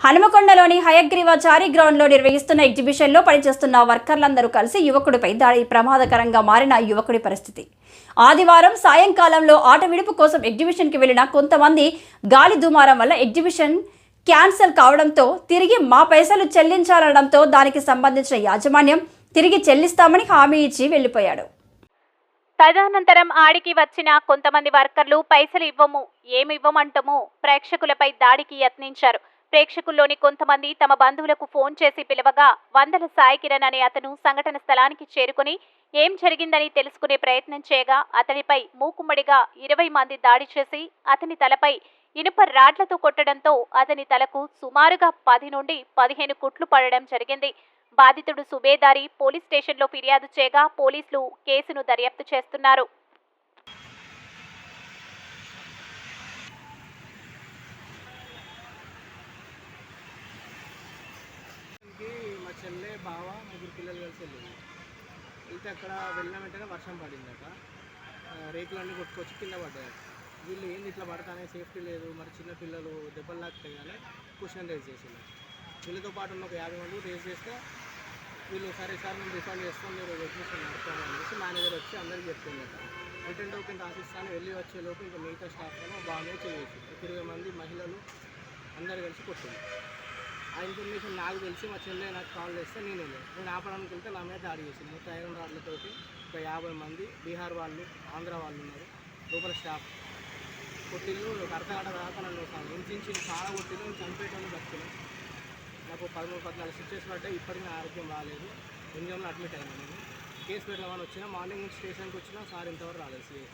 హనుమకొండలోని హయగ్రీవ చారి గ్రౌండ్లో నిర్వహిస్తున్న ఎగ్జిబిషన్లో పనిచేస్తున్న వర్కర్లందరూ కలిసి యువకుడిపై దాడి ప్రమాదకరంగా మారిన యువకుడి పరిస్థితి. ఆదివారం సాయంకాలంలో ఆట విడుపు కోసం ఎగ్జిబిషన్కి వెళ్ళిన కొంతమంది గాలి దుమారం వల్ల ఎగ్జిబిషన్ క్యాన్సిల్ కావడంతో తిరిగి మా పైసలు చెల్లించాలనడంతో దానికి సంబంధించిన యాజమాన్యం తిరిగి చెల్లిస్తామని హామీ ఇచ్చి వెళ్ళిపోయాడు తదనంతరం ఆడికి వచ్చిన కొంతమంది వర్కర్లు పైసలు ఇవ్వము ఏమి ఇవ్వమంటము ప్రేక్షకులపై దాడికి యత్నించారు. ప్రేక్షకుల్లోని కొంతమంది తమ బంధువులకు ఫోన్ చేసి పిలవగా వందల సాయి కిరణ్ అనే అతను సంఘటన స్థలానికి చేరుకుని ఏం జరిగిందని తెలుసుకునే ప్రయత్నం చేయగా అతనిపై మూకుమ్మడిగా ఇరవై మంది దాడి చేసి అతని తలపై ఇనుప రాడ్లతో కొట్టడంతో అతని తలకు సుమారుగా పది నుండి పదిహేను కుట్లు పడడం జరిగింది. బాధితుడు సుబేదారి పోలీస్ స్టేషన్లో ఫిర్యాదు చేయగా పోలీసులు కేసును దర్యాప్తు చేస్తున్నారు ఇంటికి మా చెల్లె బావ ముగ్గురు పిల్లలు కలిసి వెళ్ళింది. వెళ్తే అక్కడ వెళ్ళిన వెంటనే వర్షం పడిందట. రేకులన్నీ కొట్టుకొచ్చి కింద పడ్డాయి. వీళ్ళు ఏంది ఇట్లా పడతానే సేఫ్టీ లేదు మరి చిన్న పిల్లలు దెబ్బలు తాకుతాయి కానీ క్వశ్చన్ రేజ్ చేసింది వీళ్ళతో పాటు ఉన్న ఒక యాభై మంది రేజ్ చేస్తే వీళ్ళు సరే సార్ మేము రిఫండ్ చేస్తాం మీరు అడ్మిషన్ నడుపుతాం అనేసి మేనేజర్ వచ్చి అందరికీ చెప్తుందట రిటర్న్ టోకెన్ రాసిస్తాను వెళ్ళి వచ్చే లోపు ఇంకా మిగతా స్టాఫ్ బాగానే చేసి ఇరవై మంది మహిళలు అందరు కలిసి కొట్టింది ఆ ఇన్ఫర్మేషన్ నాకు తెలిసి మా చెల్లె నాకు కాల్ చేస్తే నేను వెళ్ళాను. నేను ఆపడానికి వెళ్తే నా మీద దాడి చేసింది. మొత్తం ఐరన్ రాడ్లతోటి ఒక యాభై మంది బీహార్ వాళ్ళు ఆంధ్ర వాళ్ళు ఉన్నారు. లోపల స్టాఫ్ కొట్టిల్లు అర్ధగంట దాకా నన్ను ఇంచించి చాలా కొట్టిల్లు నేను చనిపోయేటప్పుడు బతికిన. నాకు పదమూడు పద్నాలుగు స్టిచెస్ పడ్డాయి. ఇప్పటికీ నా ఆరోగ్యం రాలేదు ఎంజిఎంలో అడ్మిట్ అయ్యాను నేను. కేసు పెట్టామని వచ్చిన మార్నింగ్ స్టేషన్కి వచ్చినా సార్ ఇంతవరకు రాలేదు. సిఐ